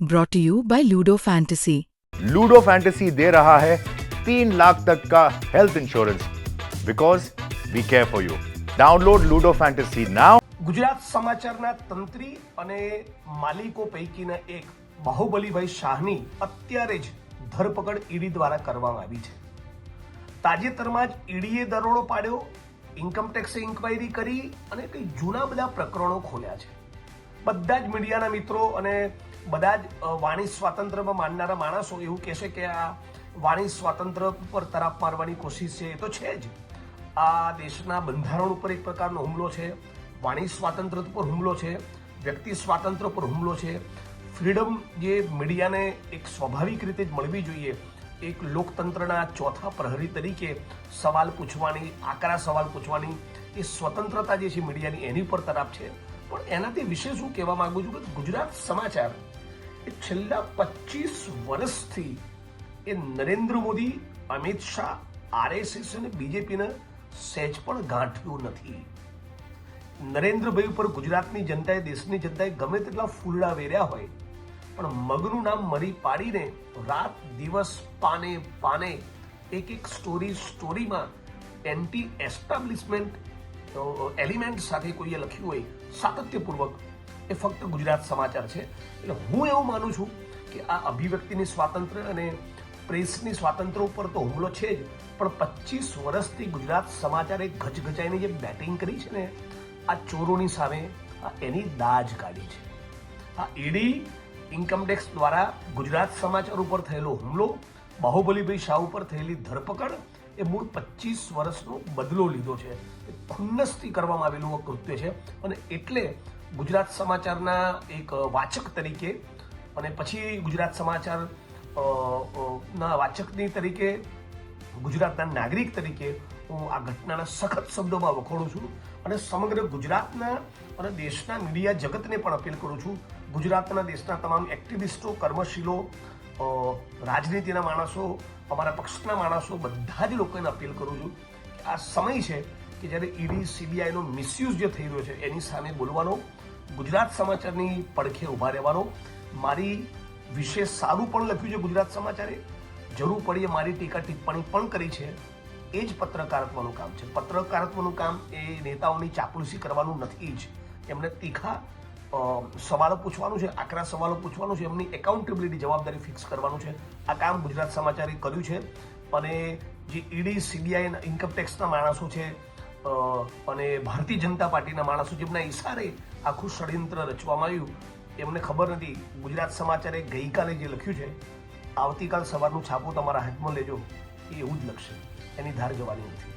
brought to you by Ludo Fantasy. Ludo Fantasy दे रहा है तीन लाख तक का health insurance because we care for you download Ludo Fantasy now Gujarat સમાચારના તંત્રી અને માલિકો પૈકીના એક બાહુબલીભાઈ શાહની અત્યારે જ ધરપકડ ઈડી દ્વારા કરવામાં આવી છે તાજેતરમાં જ ઈડીએ દરોડો પાડ્યો ઇન્કમટેક્સે ઇન્ક્વાયરી કરી અને કંઈ જૂના બધા પ્રકરણો ખોલ્યા છે બધા જ મીડિયાના મિત્રો અને બધા જ વાણી સ્વાતંત્ર્યમાં માનનારા માણસો એવું કહેશે કે આ વાણી સ્વાતંત્ર્ય પર તરાપ મારવાની કોશિશ છે. એ તો છે જ. આ દેશના બંધારણ ઉપર એક પ્રકારનો હુમલો છે. વાણી સ્વાતંત્ર્ય પર હુમલો છે. વ્યક્તિ સ્વાતંત્ર્ય પર હુમલો છે. ફ્રીડમ જે મીડિયાને એક સ્વાભાવિક રીતે જ મળવી જોઈએ, એક લોકતંત્રના ચોથા પ્રહરી તરીકે સવાલ પૂછવાની, આકરા સવાલ પૂછવાની, એ સ્વતંત્રતા જે છે મીડિયાની, એની પર તરફ છે. પણ એનાથી વિશેષ હું કહેવા માંગુ છું કે ગુજરાત સમાચાર એ છેલ્લા પચીસ વર્ષથી એ નરેન્દ્ર મોદી, અમિત શાહ, આરએસએસ અને બીજેપીને સહેજ પણ ગાંઠ્યું નથી. નરેન્દ્રભાઈ ઉપર ગુજરાતની જનતાએ, દેશની જનતાએ ગમે તેટલા ફૂલડા વેર્યા હોય, પણ મગનું નામ મરી પાડીને રાત દિવસ પાને પાને એક એક સ્ટોરી સ્ટોરીમાં એન્ટી એસ્ટાબ્લિશમેન્ટ એલિમેન્ટ સાથે કોઈએ લખ્યું હોય સાતત્યપૂર્વક, એ ફક્ત ગુજરાત સમાચાર છે. એટલે હું એવું માનું છું કે આ અભિવ્યક્તિની સ્વાતંત્ર્ય અને પ્રેસની સ્વાતંત્ર્ય ઉપર તો હુમલો છે જ, પણ પચીસ વર્ષથી ગુજરાત સમાચારે ગચગચાઈને જે બેટિંગ કરી છે ને, આ ચોરોની સામે એની દાજ કાઢી છે. આ ઈડી ઇન્કમટેક્સ દ્વારા ગુજરાત સમાચાર ઉપર થયેલો હુમલો, બાહુબલીભાઈ શાહ ઉપર થયેલી ધરપકડ એ મૂળ પચીસ વર્ષનો બદલો લીધો છે. એ ખુન્નસથી કરવામાં આવેલું કૃત્ય છે. અને એટલે ગુજરાત સમાચારના એક વાચક તરીકે અને પછી ગુજરાત સમાચાર ના વાચકની તરીકે, ગુજરાતના નાગરિક તરીકે હું આ ઘટનાના સખત શબ્દોમાં વખોડું છું અને સમગ્ર ગુજરાતના અને દેશના મીડિયા જગતને પણ અપીલ કરું છું. ગુજરાતના દેશના તમામ એક્ટિવિસ્ટો, કર્મશીલો રાજનીતિના માણસો, અમારા પક્ષના માણસો, બધા જ લોકોને અપીલ કરું છું કે આ સમય છે કે જ્યારે ઈડી, સીબીઆઈનો મિસયુઝ જે થઈ રહ્યો છે, એની સામે બોલવાનો, ગુજરાત સમાચારની પડખે ઊભા રહેવાનો. મારી વિશે સારું પણ લખ્યું છે ગુજરાત સમાચારે. જરૂર પડીએ મારી ટીકા ટિપ્પણી પણ કરી છે. એ જ પત્રકારત્વનું કામ છે. પત્રકારત્વનું કામ એ નેતાઓની ચાપલુસી કરવાનું નથી જ. એમને તીખા સવાલો પૂછવાનું છે, આકરા સવાલો પૂછવાનું છે, એમની એકાઉન્ટેબિલિટી જવાબદારી ફિક્સ કરવાનું છે. આ કામ ગુજરાત સમાચારે કર્યું છે અને જે ઈડી, સીબીઆઈ ઇન્કમટેક્સના માણસો છે અને ભારતીય જનતા પાર્ટીના માણસો જેમના ઇશારે આખું ષડયંત્ર રચવામાં આવ્યું. એમને ખબર નથી, ગુજરાત સમાચારે ગઈકાલે જે લખ્યું છે, આવતીકાલ સવારનું છાપું તમારા હાથમાં લેજો, એ એવું જ લખશે. એની ધાર જવાની નથી.